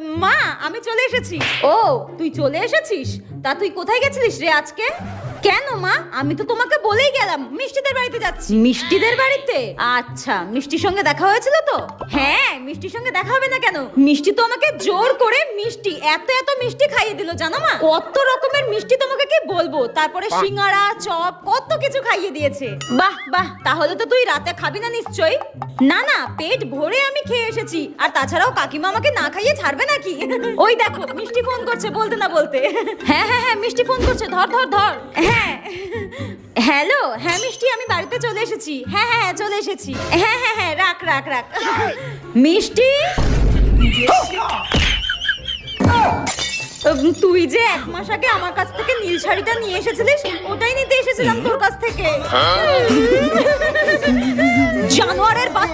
মা আমি চলে এসেছি। ও। তুই চলে এসেছিস? তা তুই কোথায় গেছিলিস রে আজকে? কেন? আমি তো তোমাকে বলেই গেলাম মিষ্টিদের বাড়িতে যাচ্ছি। মিষ্টিদের বাড়িতে? আচ্ছা মিষ্টির সঙ্গে দেখা হয়েছিল তো? হ্যাঁ মিষ্টির সঙ্গে দেখা হবে না কেন? মিষ্টি তো আমাকে জোর করে মিষ্টি এত এত মিষ্টি খাইয়ে দিল জানো মা? কত রকমের মিষ্টি তোমাকে কি বলব? তারপরে সিঙ্গারা চপ কত কিছু খাইয়ে দিয়েছে। বাহ বাহ তাহলে তো তুই রাতে খাবি না নিশ্চয়ই? না না পেট ভরে আমি খেয়ে এসেছি। আর তাছাড়াও কাকিমা আমাকে না খাইয়ে ছাড়বে নাকি? ওই দেখো মিষ্টি ফোন করছে বলতে না বলতে। হ্যাঁ হ্যাঁ হ্যাঁ মিষ্টি ফোন করছে ধর ধর ধর। হ্যাঁ। হ্যাঁ মিষ্টি আমি বাড়িতে চলে এসেছি। হ্যাঁ হ্যাঁ হ্যাঁ চলে এসেছি। হ্যাঁ হ্যাঁ হ্যাঁ রাখ রাখ রাখ। মিষ্টি? তুই যে এক মাস আগে আমার কাছ থেকে নীল শাড়িটা নিয়ে এসেছিলিস ওটাই নিতে এসেছিলাম তোর কাছ থেকে। জানোয়ারের বাচ্চা